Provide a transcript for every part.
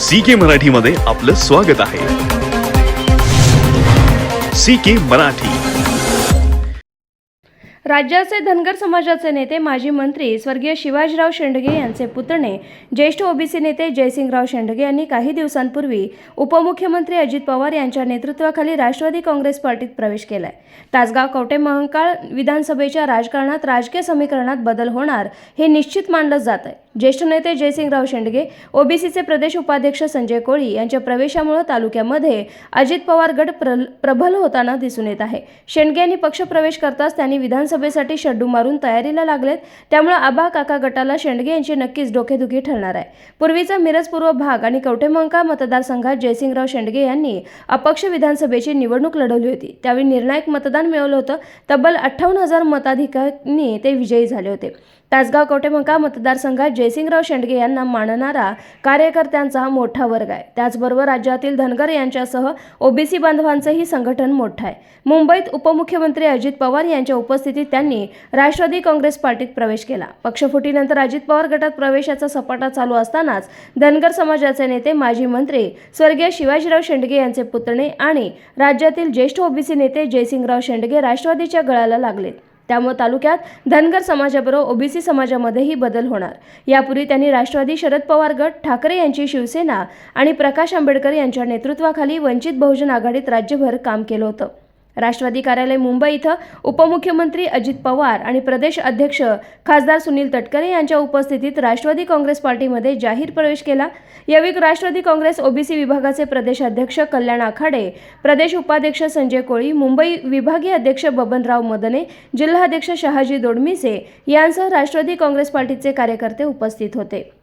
C के मराठीमध्ये आपलं स्वागत आहे. C K Marathi. राज्याचे धनगर समाजाचे नेते माजी मंत्री स्वर्गीय शिवाजीराव शेंडगे यांचे पुतणे ज्येष्ठ ओबीसी नेते जयसिंगराव शेंडगे यांनी काही दिवसांपूर्वी उपमुख्यमंत्री अजित पवार यांच्या नेतृत्वाखाली राष्ट्रवादी काँग्रेस पार्टीत प्रवेश केलाय. तासगाव कवटे महंकाळ विधानसभेच्या राजकारणात राजकीय समीकरणात बदल होणार हे निश्चित मानलं जात आहे ज्येष्ठ नेते जयसिंगराव शेंडगे ओबीसीचे प्रदेश उपाध्यक्ष संजय कोळी यांच्या प्रवेशामुळे तालुक्यामध्ये अजित पवार गट प्रल- प्रबल होताना दिसून येत आहे. शेंडगे यांनी पक्षप्रवेश करताच त्यांनी विधानसभेसाठी शड्डू मारून तयारीला लागलेत. त्यामुळे आबा काका गटाला शेंडगे यांची नक्कीच डोकेदुखी ठरणार आहे. पूर्वीचा मिरज पूर्व भाग आणि कवटेमंका मतदारसंघात जयसिंगराव शेंडगे यांनी अपक्ष विधानसभेची निवडणूक लढवली होती. त्यावेळी निर्णायक मतदान मिळवलं होतं. तब्बल अठ्ठावन्न हजार मताधिकांनी ते विजयी झाले होते. तासगाव कवटेमंका मतदारसंघात जयसिंगराव शेंडगे यांना मानणारा कार्यकर्त्यांचा मोठा वर्ग आहे. त्याचबरोबर राज्यातील धनगर यांच्यासह ओबीसी बांधवांचंही संघटन मोठं आहे. मुंबईत उपमुख्यमंत्री अजित पवार यांच्या उपस्थितीत त्यांनी राष्ट्रवादी काँग्रेस पार्टीत प्रवेश केला. पक्षफुटीनंतर अजित पवार गटात प्रवेशाचा सपाटा चालू असतानाच धनगर समाजाचे नेते माजी मंत्री स्वर्गीय शिवाजीराव शेंडगे यांचे पुतणे आणि राज्यातील ज्येष्ठ ओबीसी नेते जयसिंगराव शेंडगे राष्ट्रवादीच्या गळाला लागलेत. त्यामुळे तालुक्यात धनगर समाजाबरोबर ओबीसी समाजामध्येही बदल होणार. यापूर्वी त्यांनी राष्ट्रवादी शरद पवार गट ठाकरे यांची शिवसेना आणि प्रकाश आंबेडकर यांच्या नेतृत्वाखाली वंचित बहुजन आघाडीत राज्यभर काम केलं होतं. राष्ट्रवादी कार्यालय मुंबई इथं उपमुख्यमंत्री अजित पवार आणि प्रदेश अध्यक्ष खासदार सुनील तटकरे यांच्या उपस्थितीत राष्ट्रवादी काँग्रेस पार्टीमध्ये जाहीर प्रवेश केला. यावेळी राष्ट्रवादी काँग्रेस ओबीसी विभागाचे प्रदेश अध्यक्ष कल्याण आखाडे प्रदेश उपाध्यक्ष संजय कोळी मुंबई विभागीय अध्यक्ष बबनराव मदने जिल्हाध्यक्ष शहाजी दोडमिसे यांसह राष्ट्रवादी काँग्रेस पार्टीचे कार्यकर्ते उपस्थित होते.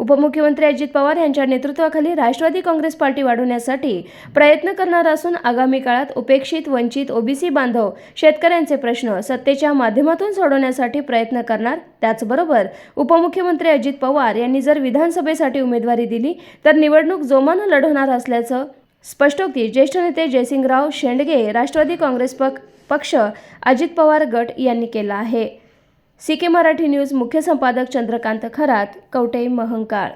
उपमुख्यमंत्री अजित पवार यांच्या नेतृत्वाखाली राष्ट्रवादी काँग्रेस पार्टी वाढवण्यासाठी प्रयत्न करणार असून आगामी काळात उपेक्षित वंचित ओबीसी बांधव शेतकऱ्यांचे प्रश्न सत्तेच्या माध्यमातून सोडवण्यासाठी प्रयत्न करणार. त्याचबरोबर उपमुख्यमंत्री अजित पवार यांनी जर विधानसभेसाठी उमेदवारी दिली तर निवडणूक जोमानं लढवणार असल्याचं स्पष्टोक्ती ज्येष्ठ नेते जयसिंगराव शेंडगे राष्ट्रवादी काँग्रेस पक पक्ष अजित पवार गट यांनी केला आहे. सी के मराठी न्यूज मुख्य संपादक चंद्रकांत खरात कवटे महंकाळ.